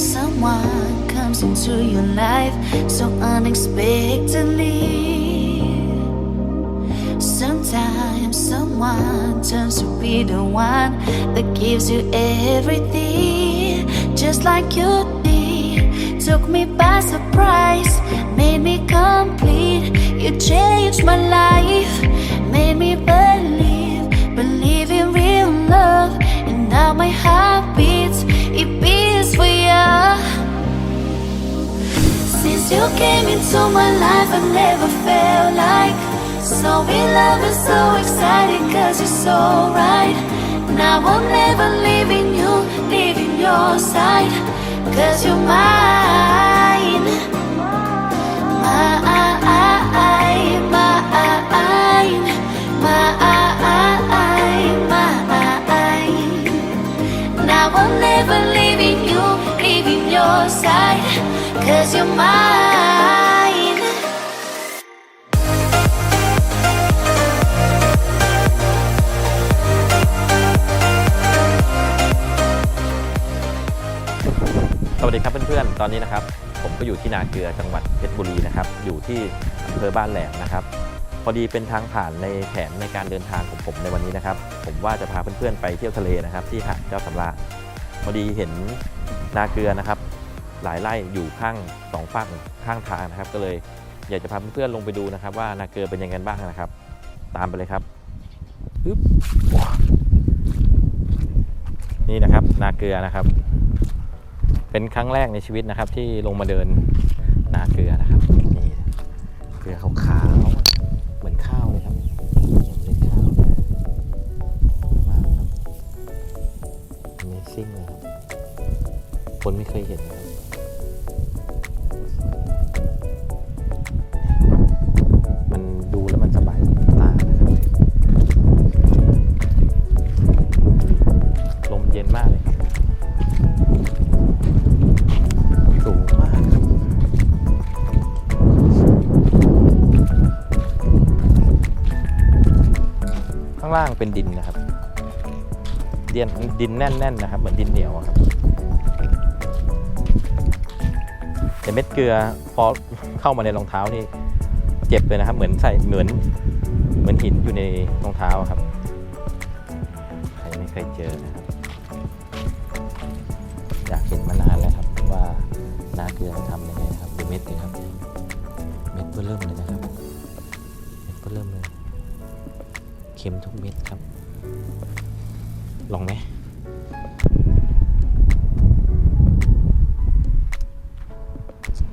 someone comes into your life so unexpectedly. Sometimes someone turns to be the one that gives you everything, just like you did. Took me by surprise, made me complete. You changed my life, made me believe, believe in real love. And now my heart you came into my life, I never felt like so in love and so excited cause you're so right. Now I'm never leaving you, leaving your side cause you're mine. Mine, mine, mine, mine. Now I'm never leaving you, leaving your side cause you're mine. วัสดีครับเพื่อนๆ ตอนนี้นะครับ ผมก็อยู่ที่นาเกลือจังหวัดเพชรบุรีนะครับ อยู่ที่อำเภอบ้านแหลมนะครับ พอดีเป็นทางผ่านในแผนในการเดินทางของผมในวันนี้นะครับ ผมว่าจะพาเพื่อนๆไปเที่ยวทะเลนะครับ ที่หาดเจ้าสำราญพอดีเห็นนาเกลือนะครับ หลายไร่อยู่ข้างสองฝั่งข้างทางนะครับ ก็เลยอยากจะพาเพื่อนๆลงไปดูนะครับ ว่านาเกลือเป็นยังไงบ้างนะครับ ตามไปเลยครับปึ๊บนี่นะครับ นาเกลือนะครับ เป็นครั้งแรกในชีวิตนะครับ ที่ลงมาเดินนาเกลือนะครับนี่เกลือขาวๆเหมือนข้าวเลยครับเหมือนข้าวมากครับ Amazing เลยครับคนไม่เคยเห็นนะครับางล่างเป็นดินนะครับเดินดินแน่นๆนะครับ เหมือนดินเหนียวครับแต่เม็ดเกลือพอเข้ามาในรองเท้านี่เจ็บเลยนะครับ เหมือนใส่เหมือนเหมือนหินอยู่ในรองเท้าครับใครไม่เคยเจอนะครับอยากเห็นมานานแล้วครับว่านาเกลือทำยังไงนะครับดูเม็ดสิครับ เม็ดเพื่อเริ่มเลยนะครับ เม็ดเพื่อเริ่มเลย เค็มทุกเม็ดครับ ลองไหม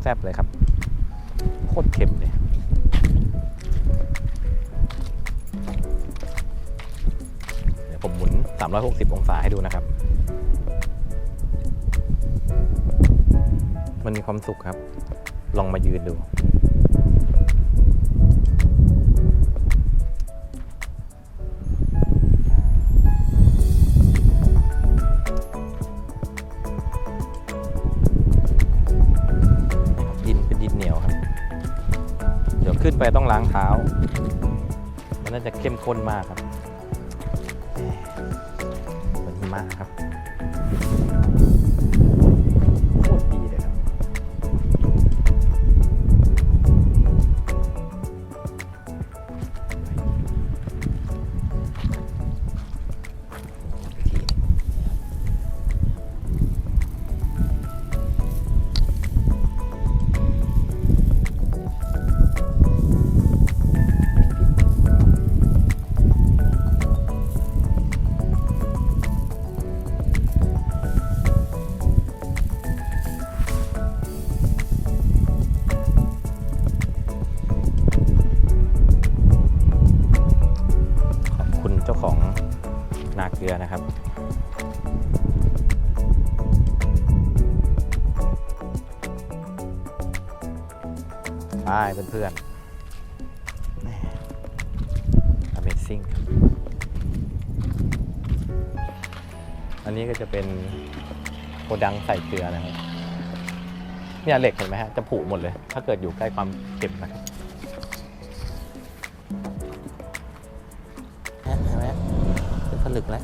แซ่บเลยครับ โคตรเค็มเลยเดี๋ยวผมหมุน 360 องศาให้ดูนะครับ มันมีความสุขครับ ลองมายืนดู ขึ้นไปต้องล้างเท้า มันน่าจะเข้มข้นมากครับเหมือนหิมะครับ ไปเพื่อนๆ Amazing ครับ อันนี้ก็จะเป็นโกดังใส่เกลือนะครับ เนี่ยเหล็กเห็นไหมฮะ จะผุหมดเลย ถ้าเกิดอยู่ใกล้ความเค็มนะครับเห็นไหมเป็นผลึกแล้ว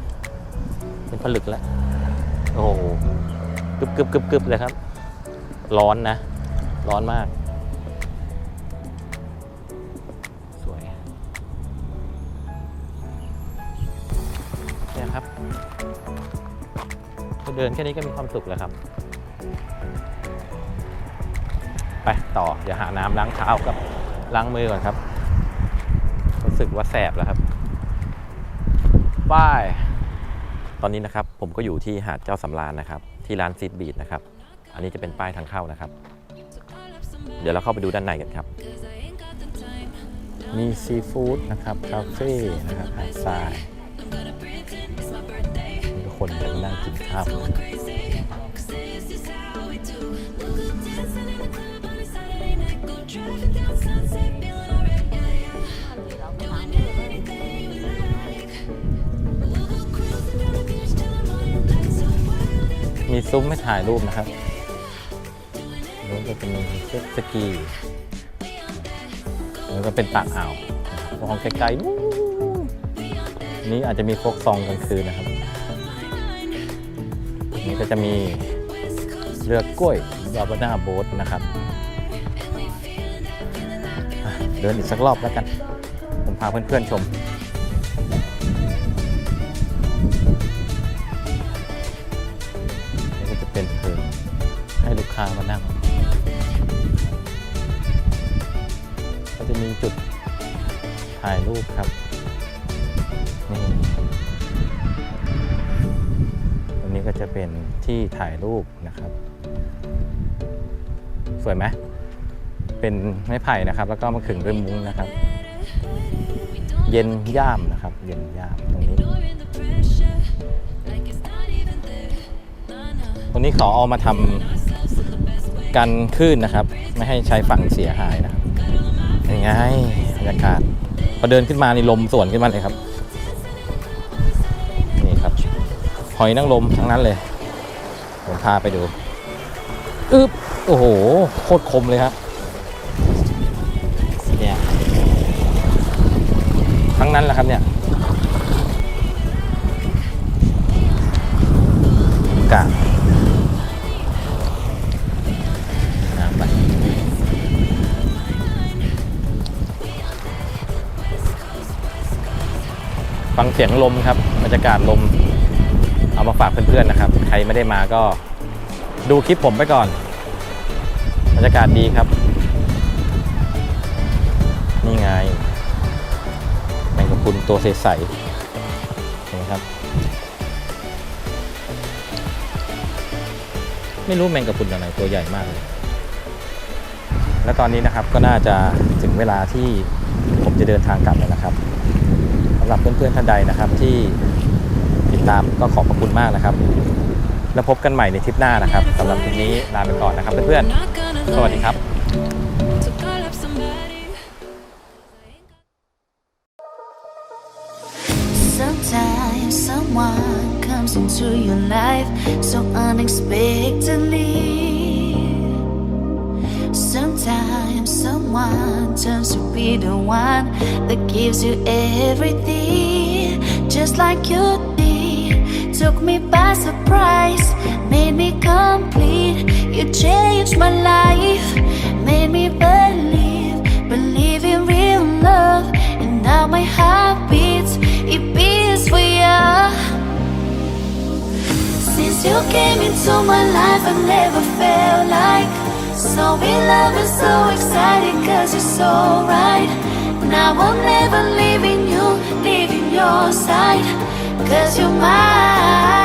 เป็นผลึกแล้ว โอ้โหกึบกึบกึบกึบเลยครับ ร้อนนะ ร้อนมาก สวยเนี่ยครับเดินแค่นี้ก็มีความสุขแล้วครับ ไปต่อ เดี๋ยวหาน้ำล้างเท้ากับล้างมือก่อนครับ รู้สึกว่าแสบแล้วครับป้าย ตอนนี้นะครับผมก็อยู่ที่หาดเจ้าสำราญนะครับ ที่ร้านซีดบีดนะครับ อันนี้จะเป็นป้ายทางเข้านะครับ เดี๋ยวเราเข้าไปดูด้านในกันครับ มีซีฟู้ดนะครับคาเฟ่นะครับหาดทรายมีคนจะมานั่งกินข้าวนะครับ มีซุ้มให้ถ่ายรูปนะครับนู้นก็จะมีเจ็ตสกีแล้วก็เป็นปากอ่าวมองไกลๆนู้นนี่อาจจะมีโฟกซองกลางคืนนะครับ นี่ก็จะมีเรือกล้วยบาบาน่าโบ๊ทนะครับ เดินอีกสักรอบแล้วกัน ผมพาเพื่อนๆชม ให้ลูกค้ามานั่ง ก็จะมีจุดถ่ายรูปครับ นี่ตรงนี้ก็จะเป็นที่ถ่ายรูปนะครับ สวยไหมเป็นไม้ไผ่นะครับ แล้วก็มาขึงด้วยมุ้งนะครับ เย็นย่ามนะครับ เย็นย่ามตรงนี้ตรงนี้เขาเอามาทำ กันคลื่นนะครับ ไม่ให้ใช้ฝั่งเสียหายนะครับยังไงบรรยากาศพอเดินขึ้นมานี่ลมสวนขึ้นมาเลยครับ นี่ครับ หอยนางรมทั้งนั้นเลย ผมพาไปดูอึ๊บโอ้โห โคตรคมเลยครับเนี่ยทั้งนั้นแหละครับเนี่ย เสียงลมครับบรรยากาศลม เอามาฝากเพื่อนๆนะครับ ใครไม่ได้มาก็ดูคลิปผมไปก่อน บรรยากาศดีครับ นี่ไงแมงกะพรุนตัวใสๆเห็นไหมครับ ไม่รู้แมงกะพรุนอะไรตัวใหญ่มากเลยและตอนนี้นะครับก็น่าจะถึงเวลาที่ผมจะเดินทางกลับแล้วนะครับ สำหรับเพื่อนๆท่านใดนะครับ ที่ติดตามก็ขอบพระคุณมากนะครับ แล้วพบกันใหม่ในทริปหน้านะครับสำหรับคลิปนี้ลาไปก่อนนะครับเพื่อนๆสวัสดีครับ someone comes into your life so unexpectedly. Someone turns to be the one that gives you everything, just like you did. Took me by surprise, made me complete. You changed my life, made me believe, believe in real love. And now my heart beats, it beats for you. Since you came into my life, I've never felt like so in love and so excited, cause you're so right. Now I'm never leaving you, leaving your side, cause you're mine.